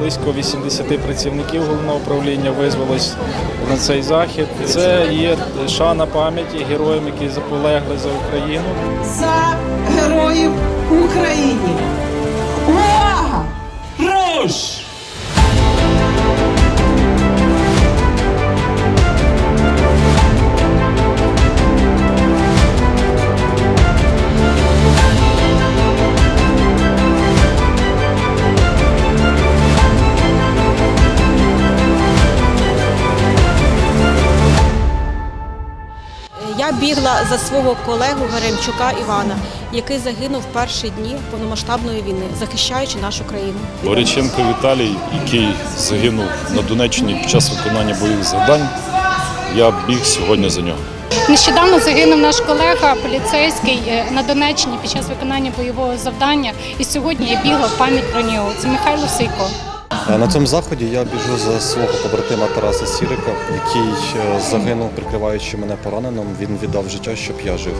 близько 80 працівників головного управління визвалось на цей захід. Це є шана пам'яті героям, які заполегли за Україну. за героїв України. Я бігла за свого колегу Гаремчука Івана, який загинув в перші дні повномасштабної війни, захищаючи нашу країну. Боряченко Віталій, який загинув на Донеччині під час виконання бойових завдань. Я біг сьогодні за нього. Нещодавно загинув наш колега поліцейський е, на Донеччині під час виконання бойового завдання. І сьогодні я бігла в пам'ять про нього. Це Михайло Сейко. Е, На цьому заході я біжу за свого побратима Тараса Сірика, який е, загинув, прикриваючи мене пораненим. Він віддав життя, щоб я жив.